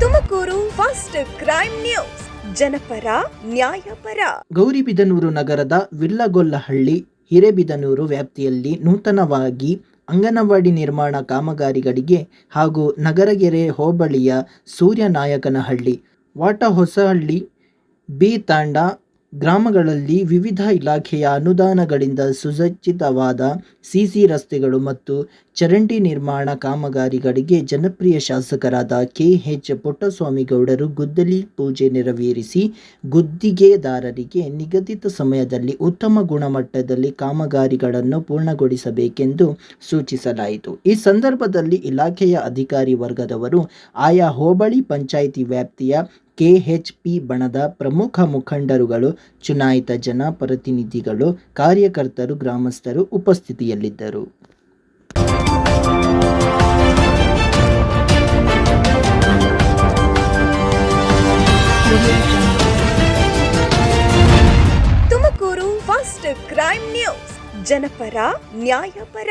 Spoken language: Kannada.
Tumakuru first crime news. ಜನಪರ, ನ್ಯಾಯಪರ. ಗೌರಿಬಿದನೂರು ನಗರದ ವಿಲ್ಲಗೊಲ್ಲಹಳ್ಳಿ, ಹಿರೇಬಿದನೂರು ವ್ಯಾಪ್ತಿಯಲ್ಲಿ ನೂತನವಾಗಿ ಅಂಗನವಾಡಿ ನಿರ್ಮಾಣ ಕಾಮಗಾರಿಗಳಿಗೆ ಹಾಗೂ ನಗರಗೆರೆ ಹೋಬಳಿಯ ಸೂರ್ಯನಾಯಕನಹಳ್ಳಿ ವಾಟ ಹೊಸಹಳ್ಳಿ ಬಿ ತಾಂಡ ಗ್ರಾಮಗಳಲ್ಲಿ ವಿವಿಧ ಇಲಾಖೆಯ ಅನುದಾನಗಳಿಂದ ಸುಸಜ್ಜಿತವಾದ ಸಿಸಿ ರಸ್ತೆಗಳು ಮತ್ತು ಚರಂಡಿ ನಿರ್ಮಾಣ ಕಾಮಗಾರಿಗಳಿಗೆ ಜನಪ್ರಿಯ ಶಾಸಕರಾದ ಕೆ ಎಚ್ ಪುಟ್ಟಸ್ವಾಮಿಗೌಡರು ಗುದ್ದಲಿ ಪೂಜೆ ನೆರವೇರಿಸಿ ಗುದ್ದಿಗೆದಾರರಿಗೆ ನಿಗದಿತ ಸಮಯದಲ್ಲಿ ಉತ್ತಮ ಗುಣಮಟ್ಟದಲ್ಲಿ ಕಾಮಗಾರಿಗಳನ್ನು ಪೂರ್ಣಗೊಳಿಸಬೇಕೆಂದು ಸೂಚಿಸಲಾಯಿತು. ಈ ಸಂದರ್ಭದಲ್ಲಿ ಇಲಾಖೆಯ ಅಧಿಕಾರಿ ವರ್ಗದವರು ಆಯಾ ಹೋಬಳಿ ಪಂಚಾಯಿತಿ ವ್ಯಾಪ್ತಿಯ ಕೆಎಚ್ಪಿ ಬಣದ ಪ್ರಮುಖ ಮುಖಂಡರುಗಳು, ಚುನಾಯಿತ ಜನಪ್ರತಿನಿಧಿಗಳು, ಕಾರ್ಯಕರ್ತರು, ಗ್ರಾಮಸ್ಥರು ಉಪಸ್ಥಿತಿಯಲ್ಲಿದ್ದರು. Tumakuru first crime news. ಜನಪರ, ನ್ಯಾಯಪರ.